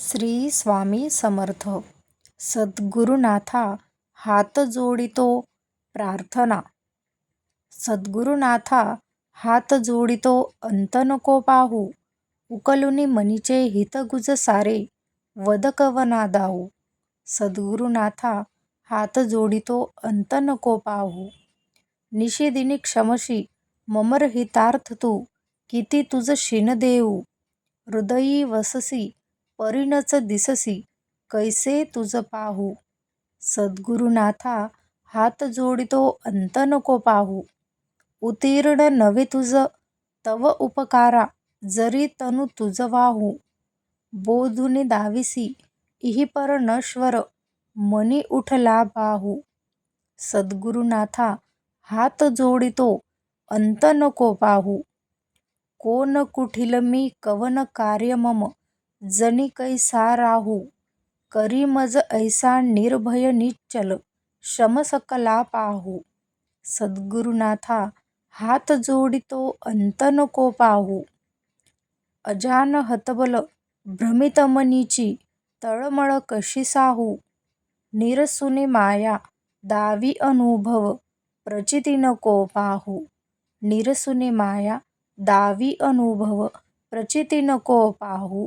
श्री स्वामी समर्थ. सद्गुरुनाथा हात जोडितो प्रार्थना. सद्गुरुनाथा हात जोडितो अंत नको पाहू. उकलुनी मनीचे हितगुज सारे. वदकवना दाऊ. सद्गुरुनाथा हात जोडितो अंत नको पाहू. निशिदिनी क्षमशी ममर हितार्थ तू. किती तुज शिन देऊ. हृदयी वससी परीनच दिससी कैसे तुझ पाहू? सद्गुरुनाथा हात जोडितो अंत नको पाहू. उत्तीर्ण नव्हे तुज तव उपकारा जरी तनु तुझ वाहू. बोधुनी दाविसी इहिपर नश्वर मनी उठला बाहू. सद्गुरुनाथा हात जोडितो अंत नको पाहू. कोन कुठील मी कवन कार्य मम जनी कैसा राहू करी मज ऐसा निर्भय निश्चल शमसकला सकला पाहू। सद्गुरुनाथा हात जोडितो अंत नको पाहू। अजान हतबल भ्रमितमनीची तळमळ कशी साहू। निरसुने माया दावी अनुभव प्रचिती नको पाहू। निरसुने माया दावी अनुभव प्रचिती नको पाहू।